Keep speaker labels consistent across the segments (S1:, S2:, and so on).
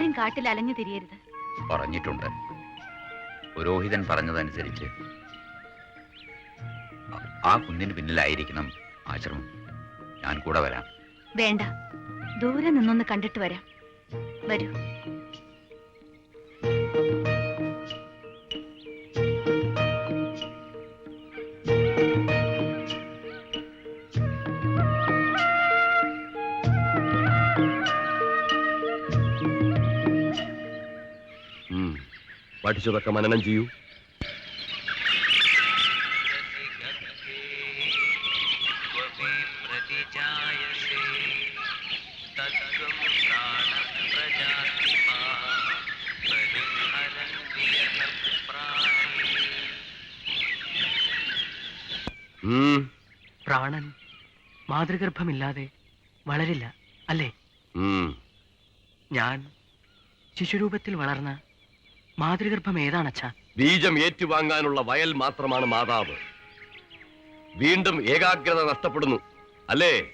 S1: ആരും കാട്ടിൽ അലഞ്ഞു തിരിയരുത്.
S2: പറഞ്ഞിട്ടുണ്ട്. പുരോഹിതൻ പറഞ്ഞതനുസരിച്ച് ആ- കുന്നിന് പിന്നിലായിരിക്കണം ആശ്രമം. ഞാൻ കൂടെ വരാം.
S1: വേണ്ട. ദൂരെ നിന്നൊന്ന് കണ്ടിട്ട് വരാം. വരൂ.
S3: പഠിച്ചതൊക്കെ മനനം ചെയ്യൂ.
S4: പ്രാണൻ മാതൃഗർഭമില്ലാതെ വളരില്ല അല്ലേ. ഞാൻ ശിശുരൂപത്തിൽ വളർന്ന മാതൃഗർഭം ഏതാണ് ഏതാണച്ഛാ
S3: ബീജം ഏറ്റുവാങ്ങാനുള്ള വയൽ മാത്രമാണ് മാതാവ്. വീണ്ടും ഏകാഗ്രത നഷ്ടപ്പെടുന്നു. അല്ലേ?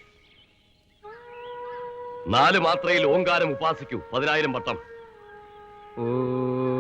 S3: നാല് മാത്രയിൽ ഓങ്കാരം ഉപാസിക്കൂ. പതിനായിരം വട്ടം.
S4: നികുംഭ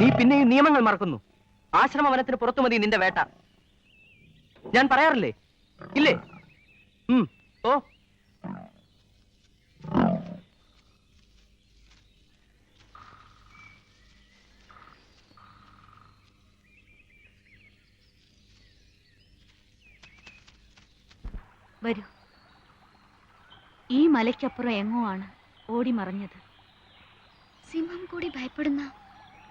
S4: നീ പിന്നെയും നിയമങ്ങൾ മറക്കുന്നു. ആശ്രമ വനത്തിന് പുറത്തു മതി നിന്റെ വേട്ട. ഞാൻ പറയാറില്ലേ? ഇല്ലേ? ഓ.
S1: വരൂ. ഈ മലയ്ക്കപ്പുറം എങ്ങോ ആണ് ഓടി മറഞ്ഞത്?
S5: സിംഹം കൂടി ഭയപ്പെടുന്ന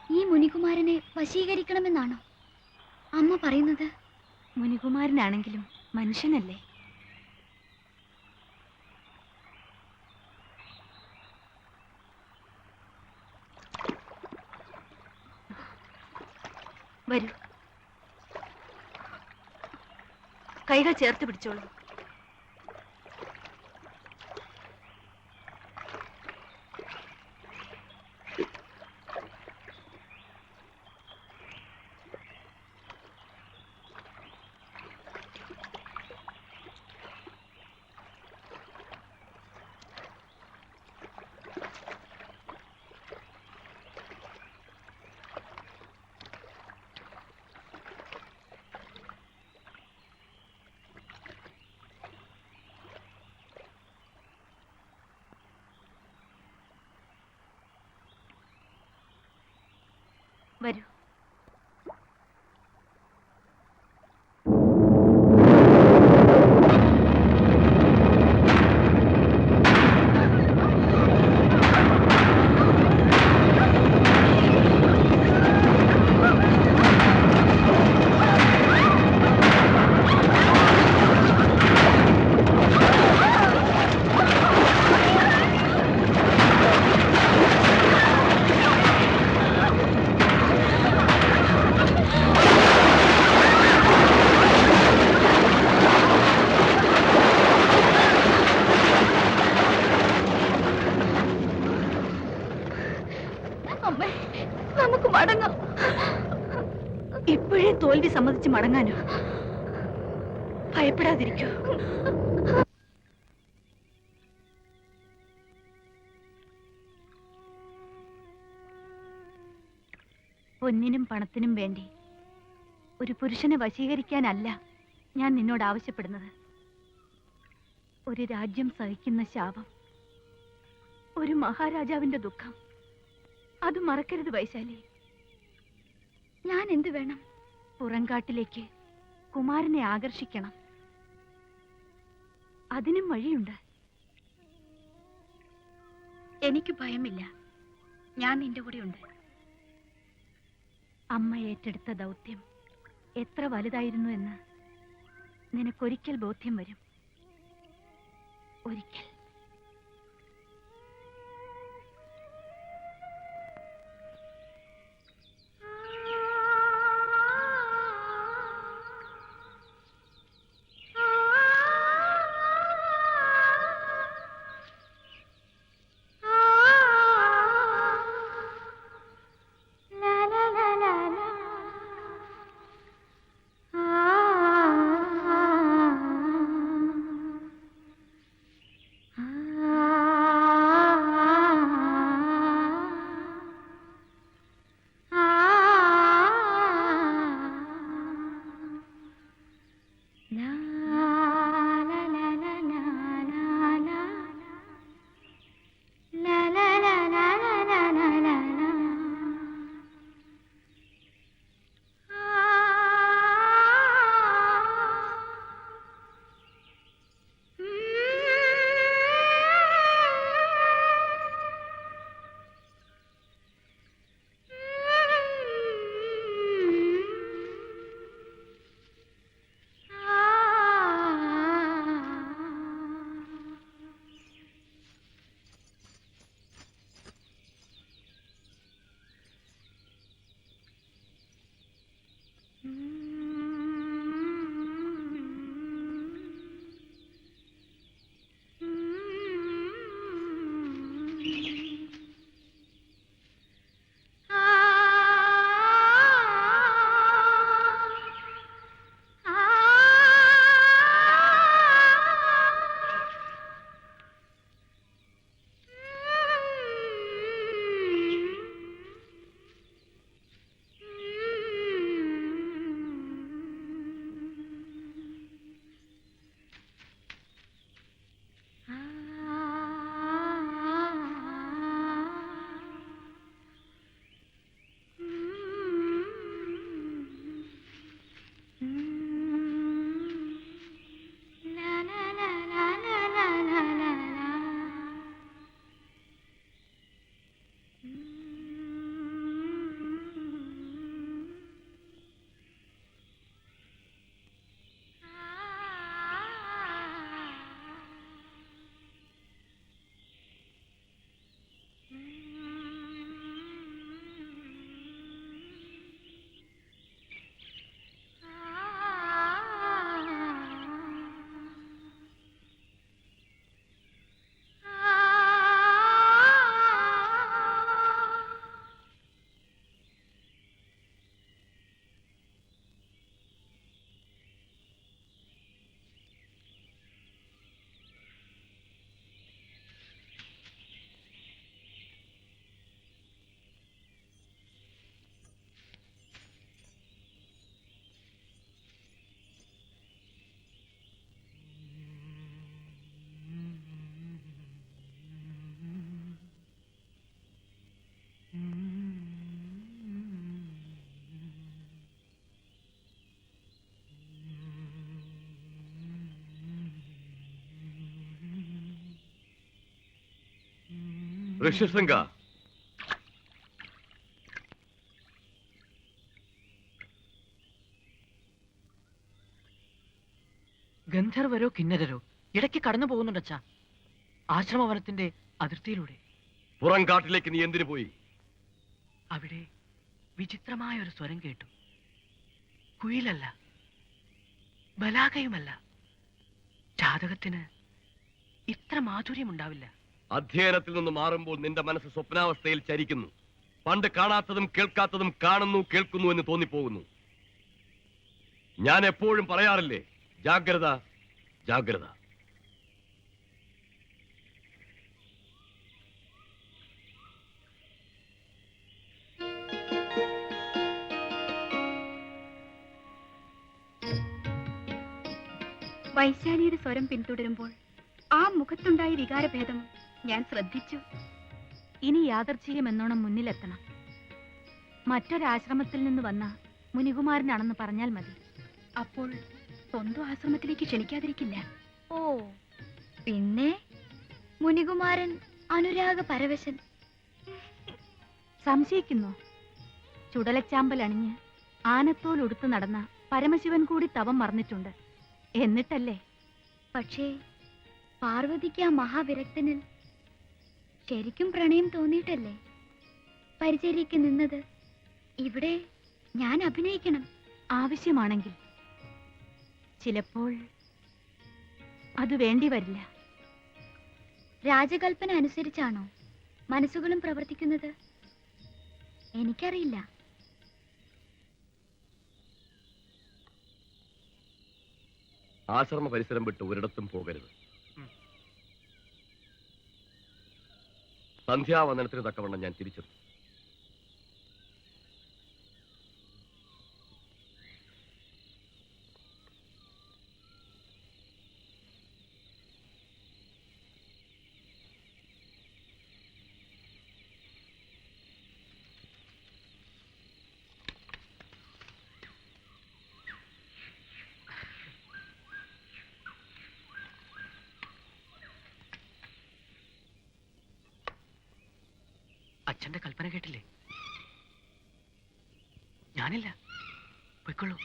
S5: ഈ മുനികുമാരനെ വശീകരിക്കണമെന്നാണോ? അമ്മ പറയുന്നത്?
S1: മുനികുമാരനാണെങ്കിലും മനുഷ്യനല്ലേ? വരൂ. കൈകൾ ചേർത്ത് പിടിച്ചോളൂ. വരൂ
S5: ഭയപ്പെടാതിരിക്കൂ. പൊന്നിനും പണത്തിനും വേണ്ടി ഒരു പുരുഷനെ വശീകരിക്കാനല്ല ഞാൻ നിന്നോട് ആവശ്യപ്പെടുന്നത്. ഒരു രാജ്യം സഹിക്കുന്ന ശാപം ഒരു മഹാരാജാവിന്റെ ദുഃഖം അത് മറക്കരുത് വൈശാലി.
S6: ഞാൻ എന്ത് വേണം?
S5: പുറങ്കാട്ടിലേക്ക് കുമാരനെ ആകർഷിക്കണം. അതിനും വഴിയുണ്ട്. എനിക്ക് ഭയമില്ല. ഞാൻ നിന്റെ കൂടെയുണ്ട്. അമ്മ ഏറ്റെടുത്ത ദൗത്യം എത്ര വലുതായിരുന്നു എന്ന് നിനക്കൊരിക്കൽ ബോധ്യം വരും. ഒരിക്കൽ.
S3: ഋഷ്യശൃംഗ
S4: ഗന്ധർവരോ കിന്നരരോ ഇടയ്ക്ക് കടന്നു പോകുന്നുണ്ടച്ചാ. ആശ്രമവനത്തിന്റെ അതിർത്തിയിലൂടെ.
S3: പുറം കാട്ടിലേക്ക് നീ എന്തിനു പോയി?
S4: അവിടെ വിചിത്രമായ ഒരു സ്വരം കേട്ടു. കുയിലല്ല ബലാകയുമല്ല. ജാതകത്തിന് ഇത്ര മാധുര്യമുണ്ടാവില്ല.
S3: അധ്യയനത്തിൽ നിന്ന് മാറുമ്പോൾ നിന്റെ മനസ്സ് സ്വപ്നാവസ്ഥയിൽ ചരിക്കുന്നു. പണ്ട് കാണാത്തതും കേൾക്കാത്തതും കാണുന്നു കേൾക്കുന്നു എന്ന് തോന്നിപ്പോകുന്നു. ഞാൻ എപ്പോഴും പറയാറില്ലേ ജാഗ്രത ജാഗ്രത.
S5: വൈശാലിയുടെ സ്വരം പിന്തുടരുമ്പോൾ ആ മുഖത്തുണ്ടായ വികാരഭേദം ഞാൻ ശ്രദ്ധിച്ചു.
S1: ഇനി യാദർച്ഛികം എന്നോണം മുന്നിലെത്തണം. മറ്റൊരാശ്രമത്തിൽ നിന്ന് വന്ന മുനികുമാരനാണെന്ന് പറഞ്ഞാൽ മതി.
S5: അപ്പോൾ സ്വന്തം ആശ്രമത്തിലേക്ക് ക്ഷണിക്കാതിരിക്കില്ല.
S1: ഓ
S5: പിന്നെ? മുനികുമാരൻ അനുരാഗ പരവശൻ.
S1: സംശയിക്കുന്നു. ചുടലച്ചാമ്പൽ അണിഞ്ഞ് ആനത്തോൽ ഉടുത്ത് നടന്ന പരമശിവൻ കൂടി തവം മറന്നിട്ടുണ്ട്. എന്നിട്ടല്ലേ?
S5: പക്ഷേ പാർവതിക്ക് ആ മഹാവിരക്തനിൽ ശരിക്കും പ്രണയം തോന്നിയിട്ടല്ലേ? പരിചയിലേക്ക് നിന്നത്. ഇവിടെ ഞാൻ അഭിനയിക്കണം.
S1: ആവശ്യമാണെങ്കിൽ. ചിലപ്പോൾ അത് വേണ്ടി വരില്ല.
S5: രാജകൽപ്പന അനുസരിച്ചാണോ മനസ്സുകളും പ്രവർത്തിക്കുന്നത്? എനിക്കറിയില്ല.
S3: ആശ്രമ പരിസരം വിട്ട് ഒരിടത്തും പോകരുത്. സന്ധ്യാവന്ദനത്തിന് തക്കവണ്ണം ഞാൻ തിരിച്ചെത്തും.
S4: അച്ഛന്റെ കൽപ്പന കേട്ടില്ലേ? ഞാനില്ല. പൊയ്ക്കൊള്ളൂ.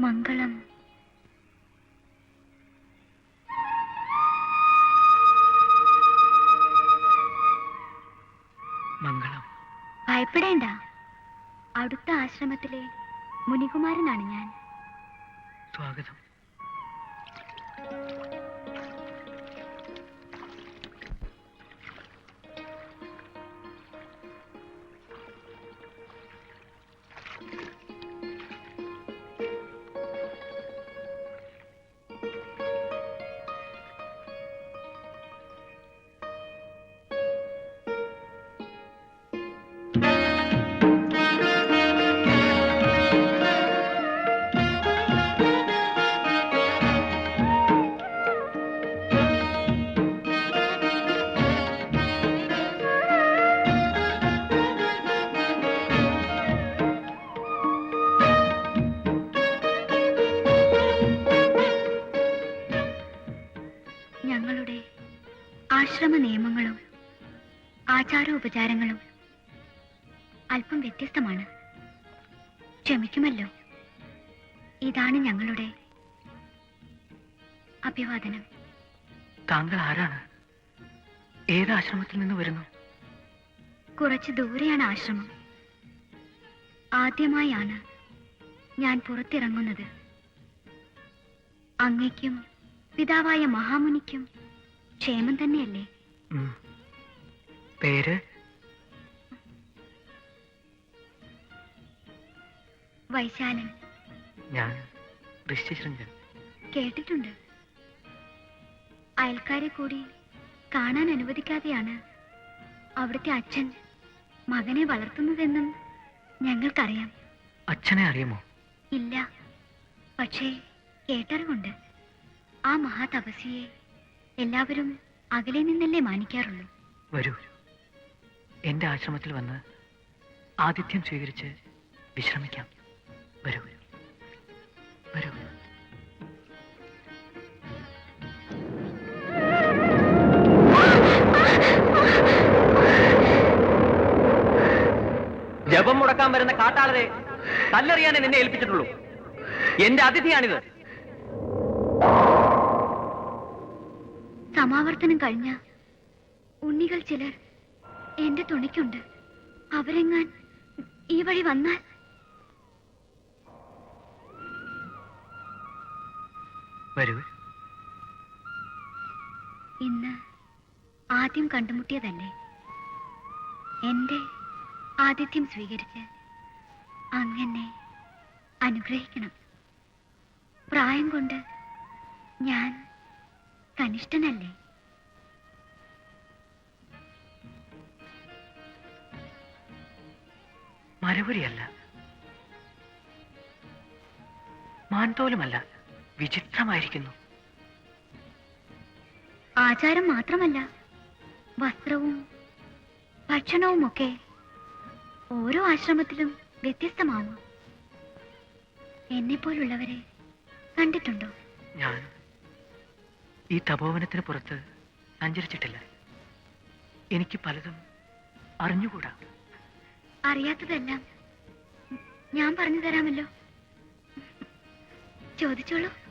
S5: മംഗളം.
S4: മംഗളം.
S5: ഭയപ്പെടേണ്ട. അടുത്ത ആശ്രമത്തിലെ മുനികുമാരനാണ് ഞാൻ.
S4: സ്വാഗതം.
S5: ഞങ്ങളുടെ ആശ്രമ നിയമങ്ങളും ആചാരോപചാരങ്ങളും അല്പം വ്യത്യസ്തമാണ്. ക്ഷമിക്കുമല്ലോ. ഇതാണ് ഞങ്ങളുടെ അഭിവാദനം.
S4: താങ്കൾ ആരാണ്? ഏത് ആശ്രമത്തിൽ നിന്ന് വരുന്നു?
S5: കുറച്ച് ദൂരെയാണ് ആശ്രമം. ആദ്യമായാണ് ഞാൻ പുറത്തിറങ്ങുന്നത്. അങ്ങയ്ക്കും പിതാവായ മഹാമുനിക്കും ക്ഷേമം തന്നെയല്ലേ?
S4: പേര്?
S5: വൈശാലൻ.
S4: ഞാൻ
S5: കേട്ടിട്ടുണ്ട്. അയൽക്കാരെ കൂടി കാണാൻ അനുവദിക്കാതെയാണ് അവിടുത്തെ അച്ഛൻ മകനെ വളർത്തുന്നതെന്നും ഞങ്ങൾക്കറിയാം.
S4: അച്ഛനെ അറിയുമോ?
S5: ഇല്ല. പക്ഷേ കേട്ടറിവുണ്ട്. ആ മഹാതപസ്വിയെ എല്ലാവരും അകലെ നിന്നല്ലേ മാനിക്കാറുള്ളൂ.
S4: വരൂ എന്റെ ആശ്രമത്തിൽ വന്ന് ആതിഥ്യം സ്വീകരിച്ച് വിശ്രമിക്കാം. വരൂ വരൂ. ജപം മുടക്കാൻ വരുന്ന കാട്ടാളരെ കല്ലെറിയാനേ നിന്നെ ഏൽപ്പിച്ചിട്ടുള്ളൂ. എന്റെ അതിഥിയാണിത്.
S5: സമാവർത്തനം കഴിഞ്ഞ. ഉണ്ണികൾ ചിലർ എന്റെ തുണയ്ക്കുണ്ട് അവരെങ്ങാൻ ഈ വഴി വന്നാൽ?
S4: വരൂ.
S5: ഇന്ന് ആദ്യം കണ്ടുമുട്ടിയതല്ലേ? എന്റെ ആതിഥ്യം സ്വീകരിച്ച് അങ്ങനെ അനുഗ്രഹിക്കണം. പ്രായം കൊണ്ട് ഞാൻ കനിഷ്ഠനല്ലേ?
S4: മരവുരിയല്ല മാൻതോലുമല്ല വിചിത്രമായിരിക്കുന്നു.
S5: ആചാരം മാത്രമല്ല വസ്ത്രവും ഭക്ഷണവും ഒക്കെ ഓരോ ആശ്രമത്തിലും വ്യത്യസ്തമാവും എന്നെ പോലുള്ളവരെ കണ്ടിട്ടുണ്ടോ?
S4: ഞാൻ ഈ തപോവനത്തിന് പുറത്ത് സഞ്ചരിച്ചിട്ടില്ല. എനിക്ക് പലതും അറിഞ്ഞുകൂടാ.
S5: അറിയാത്തതെല്ലാം. ഞാൻ പറഞ്ഞു തരാമല്ലോ. ചോദിച്ചോളൂ.